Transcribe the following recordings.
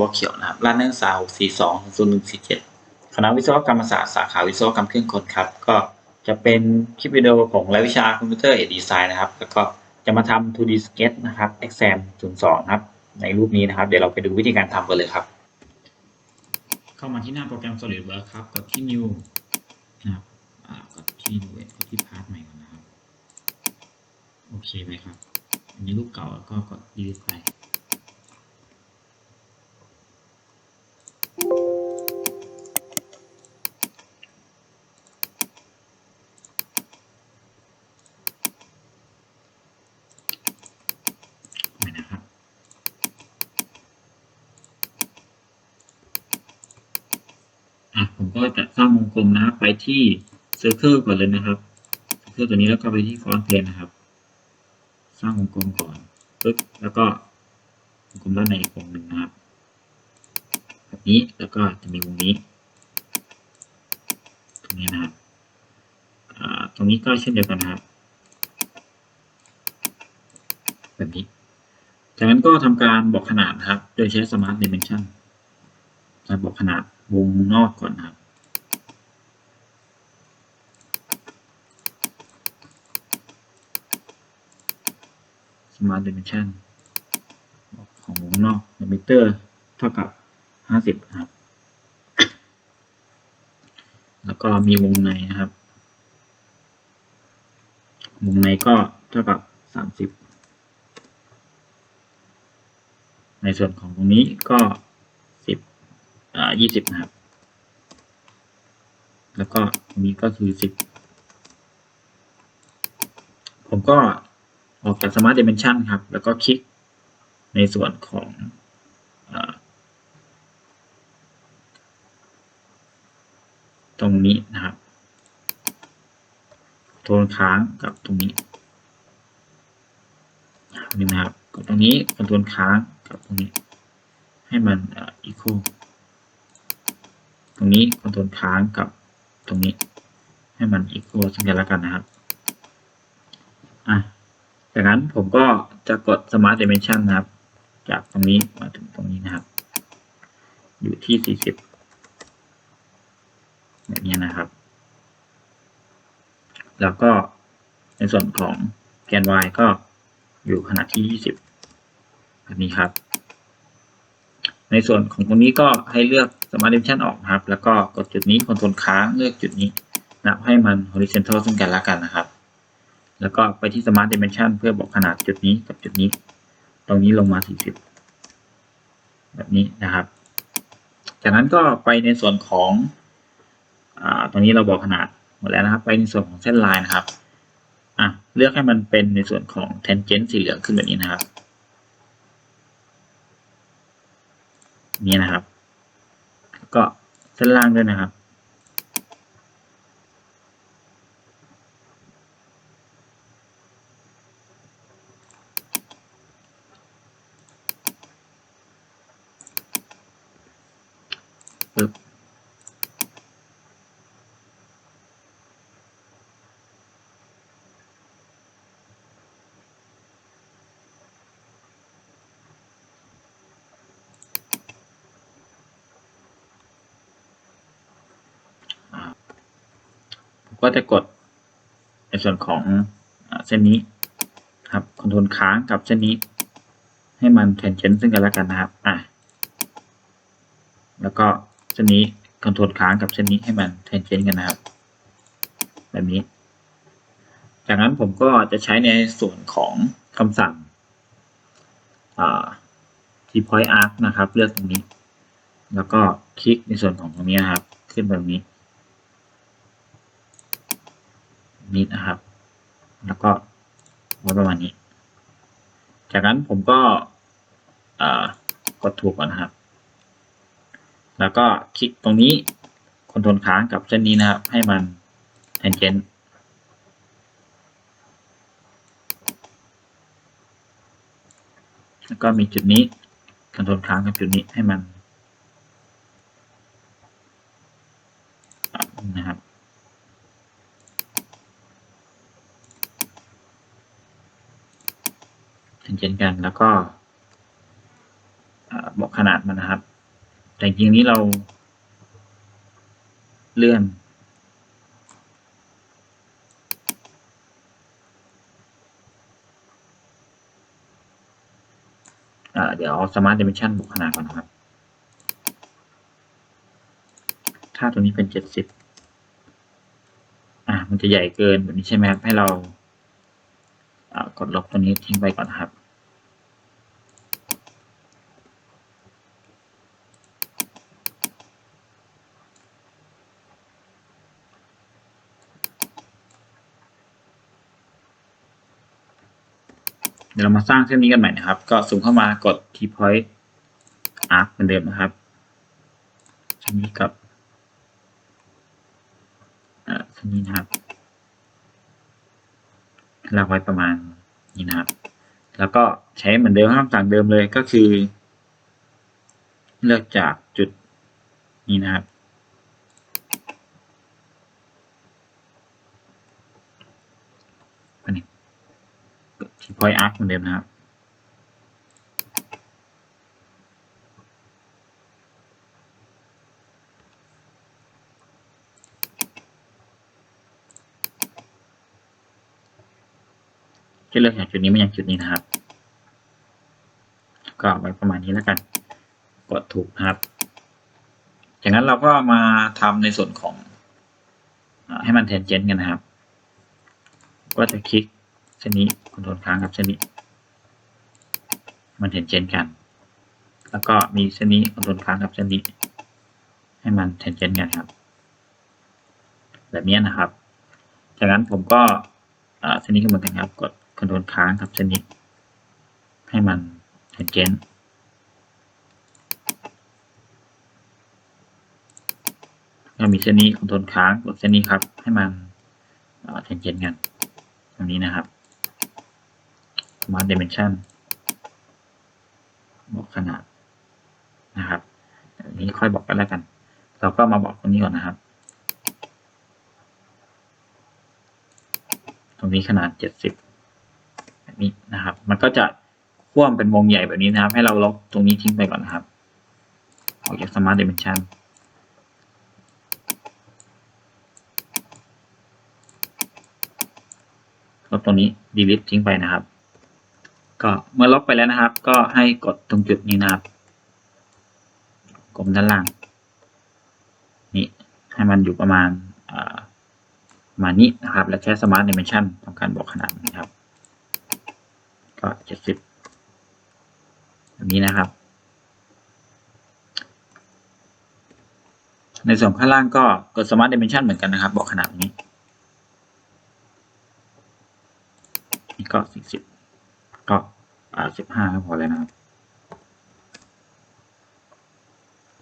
บัวเขียวนะครับรหัสนักศึกษา642 0147 คณะวิศวกรรมศาสตร์สาขาวิศวกรรมเครื่องกลครับ ก็จะเป็นคลิปวิดีโอของรายวิชาคอมพิวเตอร์เอดีไซน์นะครับ แล้วก็จะมาทำ 2D sketch นะครับ exam 02ครับ ในรูปนี้นะครับ เดี๋ยวเราไปดูวิธีการทำกันเลยครับ เข้ามาที่หน้าโปรแกรม SolidWorks ครับ กดที่ New นะครับกดที่ New กดที่ Part ใหม่ก่อนนะครับ โอเคไหมครับ อันนี้รูปเก่าแล้วก็กด delete ไป สร้างวงกลมนะครับไปที่ Circle ก่อนเลยนะครับ Circle ตัวนี้แล้วก็ไปที่ Front Plane นะครับ สร้างวงกลมก่อนปึ๊บแล้วก็วงกลมด้านในอีกวงหนึ่งนะครับแบบนี้แล้วก็จะมีวงนี้ ตรงนี้นะครับอ่าตรงนี้ก็เช่นเดียวกันนะครับแบบนี้ จากนั้นก็ทำการบอกขนาดนะครับ โดยใช้ Smart Dimension การบอกขนาดวงนอกก่อนนะครับ Smart Dimension ของวงนอกมิเตอร์เท่ากับ 50 ครับ แล้วก็มีวงในนะครับ วงในก็เท่ากับ 30 ในส่วนของตรงนี้ก็ 10อ่า20 นะครับ แล้วก็ตรงนี้ก็คือ 10 ผมก็ ออกจาก Smart Dimension ครับ แล้วก็คลิกในส่วนของอตรงนี้นะครับ โทนค้างกับตรงนี้นี่นะครับกดตรงนี้คอนโทรลค้างกับตรงนี้ ให้มันอีโคตรงนี้คอนโทรลค้างกับตรงนี้ ให้มันอีโคซึ่งกันและกันนะครับ อะ จากนั้นผมก็จะกด Smart Dimension นะครับ จากตรงนี้มาถึงตรงนี้นะครับ อยู่ที่ 40 แบบนี้นะครับ แล้วก็ในส่วนของแกน y ก็อยู่ขนาดที่ 20แบบนี้ครับ ในส่วนของตรงนี้ก็ให้เลือก Smart Dimension ออกนะครับ แล้วก็กดจุดนี้คอนโทรลค้างเลือกจุดนี้นับให้มัน horizontal ซึ่งกันและกันนะครับ แล้วก็ไปที่ Smart Dimension เพื่อบอกขนาดจุดนี้กับจุดนี้ ตรงนี้ลงมา 40 แบบนี้นะครับ จากนั้นก็ไปในส่วนของอตรงนี้เราบอกขนาดหมดแล้วนะครับ ไปในส่วนของเส้นลายนะครับอะเลือกให้มันเป็นในส่วนของ tangent สีเหลืองขึ้นแบบนี้นะครับนี่นะครับ ก็เส้นล่างด้วยนะครับ ก็จะกดในส่วนของเส้นนี้ครับคอนโทรลค้างกับเส้นนี้ ให้มันแทนเจนซึ่งกันและกันนะครับอะแล้วก็เส้นนี้คอนโทรลค้างกับเส้นนี้ให้มันแทนเจนกันนะครับ แบบนี้ จากนั้นผมก็จะใช้ในส่วนของคำสั่งที่ point arc นะครับ เลือกตรงนี้ แล้วก็คลิกในส่วนของตรงนี้นะครับ ขึ้นแบบนี้ นี้นะครับ แล้วก็ไว้ประมาณนี้ จากนั้นผมก็กดถูกก่อนนะครับ แล้วก็คลิกตรงนี้คอนโทรลค้างกับเส้นนี้นะครับ ให้มัน tangent แล้วก็มีจุดนี้คอนโทรลค้างกับจุดนี้ให้มันนะครับ เช่นกัน แล้วก็บอกขนาดมันนะครับ แต่จริงๆนี้เราเลื่อน เดี๋ยวเอา Smart Dimension บวกขนาดก่อนนะครับถ้าตัวนี้เป็นเจ็ดสิบอ่ามันจะใหญ่เกินแบบนี้ใช่ไหมครับให้เราอ่ากดลบตัวนี้ทิ้งไปก่อนนะครับ เดี๋ยวเรามาสร้างเส้นนี้กันใหม่นะครับ ก็ซูมเข้ามากด key point arc เหมือนเดิมนะครับเส้นนี้กับอ่าเส้นนี้นะครับลากไว้ประมาณนี้นะครับ แล้วก็ใช้เหมือนเดิมคำสั่งเดิมเลยก็คือ เลือกจากจุดนี้นะครับ อันนี้ ที่ point arc เหมือนเดิมนะครับ จะเลือกจากจุดนี้มายังจุดนี้นะครับ ก็ไว้ประมาณนี้แล้วกัน กดถูกนะครับ จากนั้นเราก็มาทำในส่วนของให้มันแทนเจนกันนะครับ ก็จะคลิก เส้นนี้คอนโทรลค้างกับเส้นนี้ มันเห็นเจนกัน แล้วก็มีเส้นนี้คอนโทรลค้างกับเส้นนี้ ให้มันเห็นเจนกันครับ แบบนี้นะครับ จากนั้นผมก็เส้นนี้ก็เหมือนกันครับ กดคอนโทรลค้างกับเส้นนี้ ให้มันเห็นเจนก็มีเส้นนี้คอนโทรลค้างกดเส้นนี้ครับ ให้มันเห็นเจนกันตรงนี้นะครับ Smart Dimension บอกขนาดนะครับอันนี้ค่อยบอกกันแล้วกัน เราก็มาบอกตรงนี้ก่อนนะครับ ตรงนี้ขนาดเจ็ดสิบแบบนี้นะครับ มันก็จะคว่ำเป็นวงใหญ่แบบนี้นะครับ ให้เราลบตรงนี้ทิ้งไปก่อนนะครับ ออกจาก Smart Dimension ลบตรงนี้ delete ทิ้งไปนะครับ ก็เมื่อลบไปแล้วนะครับ ก็ให้กดตรงจุดนี้นะครับกลมด้านล่างนี่ให้มันอยู่ประมาณประมาณนี้นะครับ แล้วใช้ Smart Dimension ทำการบอกขนาดนี้ครับ ก็เจ็ดสิบแบบนี้นะครับ ในส่วนข้างล่างก็กด Smart Dimension เหมือนกันนะครับ บอกขนาดนี้นี่ก็สี่สิบ ก็อ่าสิบห้าก็พอแล้วนะครับ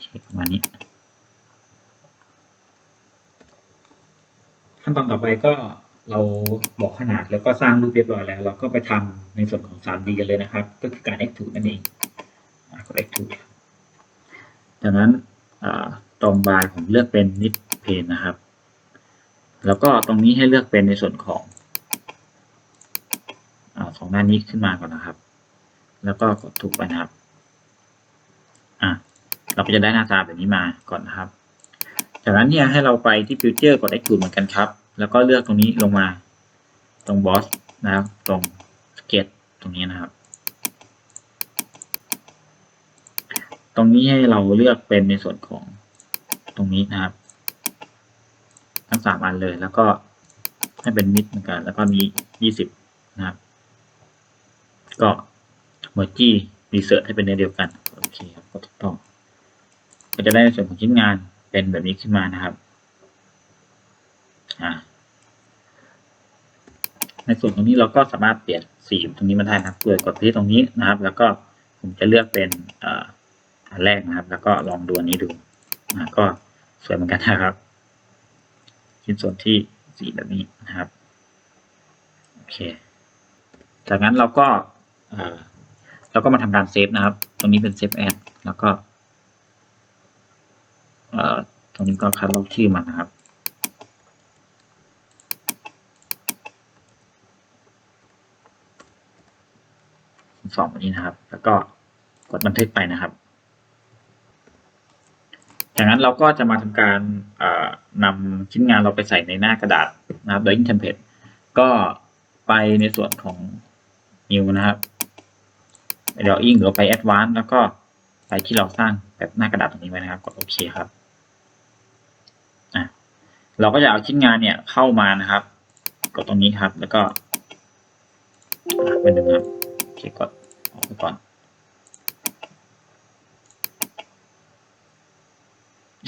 เช็คประมาณนี้ ขั้นตอนต่อไปก็เราบอกขนาดแล้วก็สร้างรูปเรียบร้อยแล้ว เราก็ไปทำในส่วนของ 3D กันเลยนะครับ ก็คือการ extrude นั่นเองอ่ากด extrude จากนั้นตรงบายผมเลือกเป็น mid plane นะครับ แล้วก็ตรงนี้ให้เลือกเป็นในส่วนของ สองด้านี้ขึ้นมาก่อนนะครับ แล้วก็กดถูกไปนะครับ อะ เราก็จะได้หน้าตาแบบนี้มาก่อนนะครับ จากนั้นเนี่ยให้เราไปที่ Future กด Extrude เหมือนกันครับ แล้วก็เลือกตรงนี้ลงมา ตรง Boss นะครับ ตรง Sketch ตรงนี้นะครับ ตรงนี้ให้เราเลือกเป็นในส่วนของตรงนี้นะครับ ทั้งสามอันเลยแล้วก็ให้เป็นมิดเหมือนกัน แล้วก็มียี่สิบนะครับ ก็ merge research ให้เป็นในเดียวกัน โอเคครับก็ถูกต้องก็จะได้ในส่วนของชิ้นงานเป็นแบบนี้ขึ้นมานะครับในส่วนตรงนี้เราก็สามารถเปลี่ยนสีตรงนี้มาได้นะครับเปิดกดที่ตรงนี้นะครับ แล้วก็ผมจะเลือกเป็นอันแรกนะครับ แล้วก็ลองดูอันนี้ดูอ่าก็สวยเหมือนกันนะครับ ชิ้นส่วนที่สีแบบนี้นะครับ โอเค จากนั้นเราก็ เราก็มาทำการเซฟนะครับ ตรงนี้เป็นเซฟแอดแล้วก็ตรงนี้ก็คัดลอกชื่อมันนะครับสองนี้นะครับ แล้วก็กดบันทึกไปนะครับ จากนั้นเราก็จะมาทำการนำชิ้นงานเราไปใส่ในหน้ากระดาษนะครับ drawing template ก็ไปในส่วนของ new นะครับ drawing หรือไป advanced แล้วก็ไปที่เราสร้างแบบหน้ากระดาษตรงนี้ไว้นะครับกดโอเคครับอะเราก็จะเอาชิ้นงานเนี่ยเข้ามานะครับ กดตรงนี้ครับ แล้วก็เป็นหนึ่งครับโอเคกดออกไปก่อน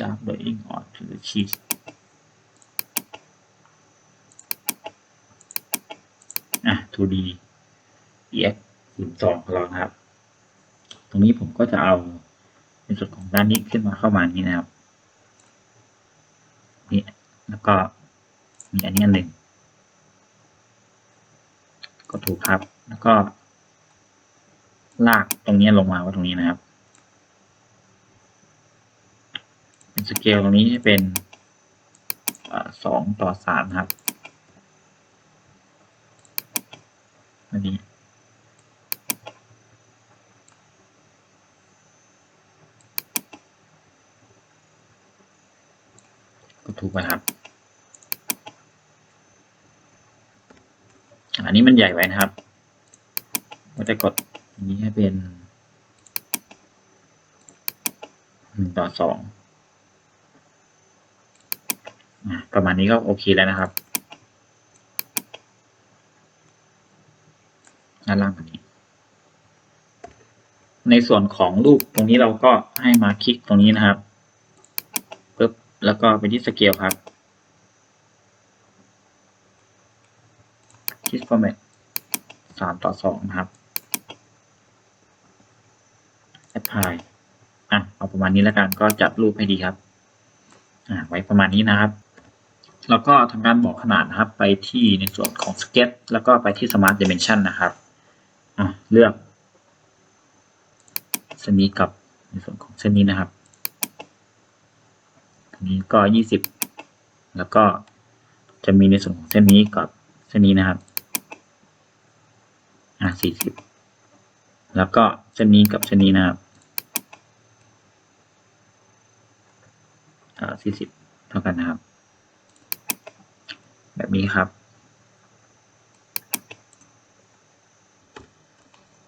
ดาบโดยอิงออดหรือชีสอะ 2D EX ศูนย์สองของเรานะครับ ตรงนี้ผมก็จะเอาในส่วนของด้านนี้ขึ้นมาเข้ามานี้นะครับนี่แล้วก็มีอันนี้อันหนึ่งก็ถูกครับ แล้วก็ ลากตรงนี้ลงมาไว่าตรงนี้นะครับ เป็นสเกลตรงนี้ให้เป็นสองต่อสามครับ อันนี้ ก็ถูกไหมครับ อันนี้ มันใหญ่ไว้นะครับก็จะกดอันนี้ให้เป็นหนึ่งต่อสองประมาณนี้ก็โอเคแล้วนะครับด้านล่างแบบนี้ ในส่วนของรูปตรงนี้เราก็ให้มาคลิกตรงนี้นะครับปึ๊บแล้วก็ไปที่สเกลครับคลิก format สามต่อสองนะครับ apply อะเอาประมาณนี้แล้วกันก็จัดรูปให้ดีครับอ่าไว้ประมาณนี้นะครับ แล้วก็ทำการบอกขนาดนะครับ ไปที่ในส่วนของ sketch แล้วก็ไปที่ smart dimension นะครับอะเลือกเส้นนี้กับในส่วนของเส้นนี้นะครับอันนี้ก็ยี่สิบแล้วก็จะมีในส่วนของเส้นนี้กับเส้นนี้นะครับ อะสี่สิบแล้วก็เส้นนี้กับเส้นนี้นะครับอ่าสี่สิบเท่ากันนะครับ แบบนี้ครับ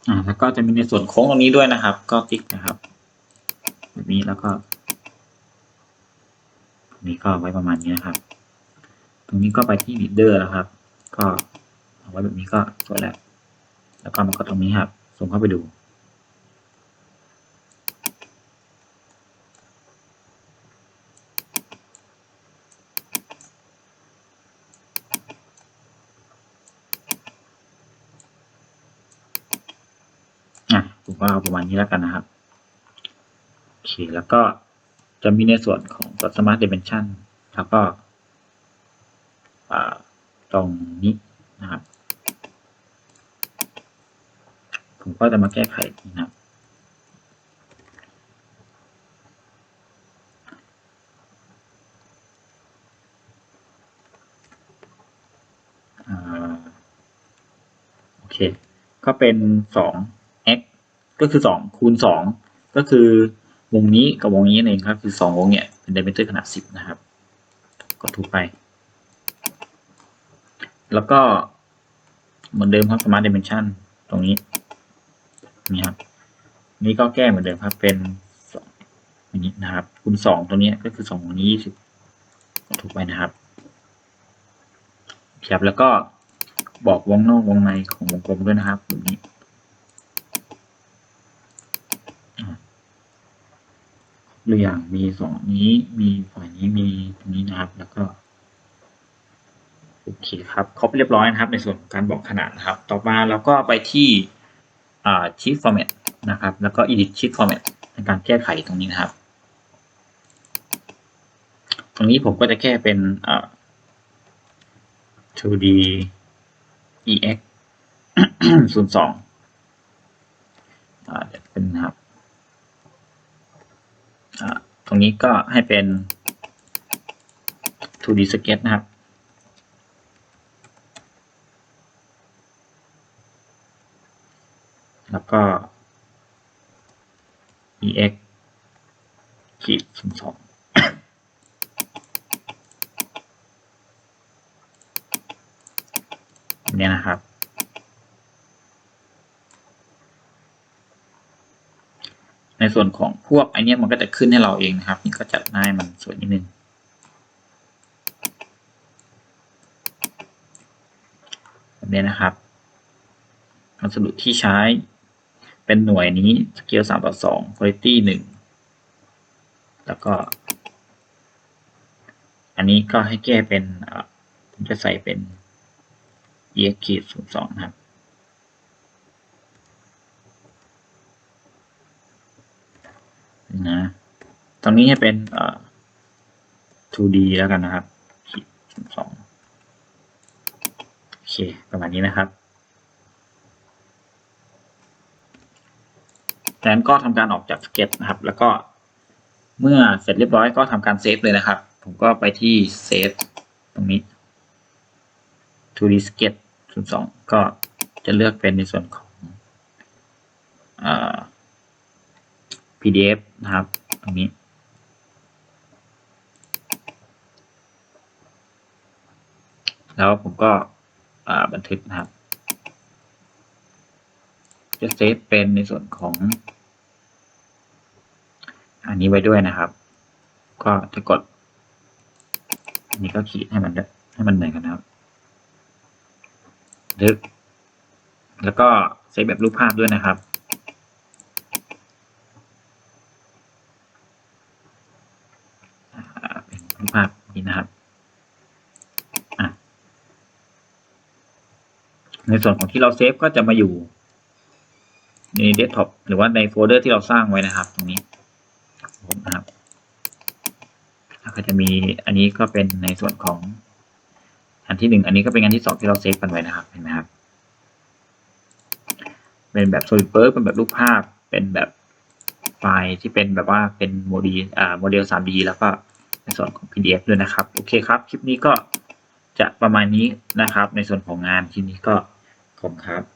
อ่าแล้วก็จะมีในส่วนโค้งตรงนี้ด้วยนะครับ ก็ติ๊กนะครับ แบบนี้แล้วก็ตรงนี้ก็ไว้ประมาณนี้นะครับ ตรงนี้ก็ไปที่ลีดเดอร์นะครับ ก็เอาไว้แบบนี้ก็สวยแล้ว แล้วก็มันก็ตรงนี้ครับส่งเข้าไปดู อะผมก็เอาประมาณนี้แล้วกันนะครับโอเคแล้วก็จะมีในส่วนของกด Smart Dimension แล้วก็ตรงนี้นะครับ ผมก็จะมาแก้ไขอีนะครับอ่าโอเค ก็เป็นสอง x ก็คือสองคูณสองก็คือวงนี้กับวงนี้นั่นเองครับ คือสองวงเนี่ยเป็น diameter ขนาดสิบนะครับก็ถูกไป แล้วก็เหมือนเดิมครับ smart dimension ตรงนี้ นี่ครับ นี่ก็แก้เหมือนเดิมครับ เป็นสองอันนี้นะครับ คูณสองตรงนี้ก็คือสองวงนี้ยี่สิบถูกไปนะครับครับแล้วก็บอกวงนอกวงในของวงกลมด้วยนะครับแบบนี้หรืออย่างมีสองนี้มีฝ่ายนี้มีตรงนี้นะครับ แล้วก็โอเคครับครบเรียบร้อยนะครับ ในส่วนของการบอกขนาดนะครับ ต่อมาเราก็ไปที่ sheet format นะครับ แล้วก็ edit sheet format ในการแก้ไขตรงนี้นะครับ ตรงนี้ผมก็จะแก้เป็นอ่า 2D EX ศูนย์สองเดี๋ยวเป็นครับอ่าตรงนี้ก็ให้เป็น 2D sketch นะครับ แล้วก็ EX ขีดศูนย์สอง แบบนี้นะครับ ในส่ วนของพวกอเนี้ยมันก็จะขึ้นให้เราเองนะครับ นี่ก็จัดหน้ามันสวยนิดนึงแบบนี้นะครับวัสดุที่ใช้เป็นหน่วยนี้สเกลสามต่อสองคุณภาพหนึ่งแล้วก็ อันนี้ก็ให้แก้เป็นผมจะใส่เป็น ex ขีดศูนย์สองนะครับ นะตรงนี้ให้เป็นเอ่อ 2D แล้วกันนะครับสองโอเค ประมาณนี้นะครับจากนั้นก็ทำการออกจากสเก็ตนะครับ แล้วก็เมื่อเสร็จเรียบร้อยก็ทำการเซฟเลยนะครับ ผมก็ไปที่เซฟตรงนี้ 2D sketch 02ก็จะเลือกเป็นในส่วนของอ่อ PDF นะครับ ตรงนี้ แล้วผมก็บันทึกนะครับ จะเซฟเป็นในส่วนของ อันนี้ไว้ด้วยนะครับ ก็จะกด อันนี้ก็ขีดให้มันให้มันเหมือนกันนะครับทึก แล้วก็เซฟแบบรูปภาพด้วยนะครับ อ่าเป็นรูป ภาพนี้นะครับในส่วนของที่เราเซฟก็จะมาอยู่ในเดสก์ท็อปหรือว่าในโฟลเดอร์ที่เราสร้างไว้นะครับ ตรงนี้นะครับก็จะมีอันนี้ก็เป็นในส่วนของอันที่หนึ่งอันนี้ก็เป็นอันที่สองที่เราเซฟกันไว้นะครับเห็นไหมครับ เป็นแบบ solid work เป็นแบบรูปภาพ เป็นแบบไฟล์ที่เป็นแบบว่าเป็นโมดลอ่าโมเดล 3D แล้วก็ ในส่วนของ PDF ด้วยนะครับ โอเคครับ คลิปนี้ก็จะประมาณนี้นะครับ ในส่วนของงานคลิปนี้ก็ขอบคุณครับ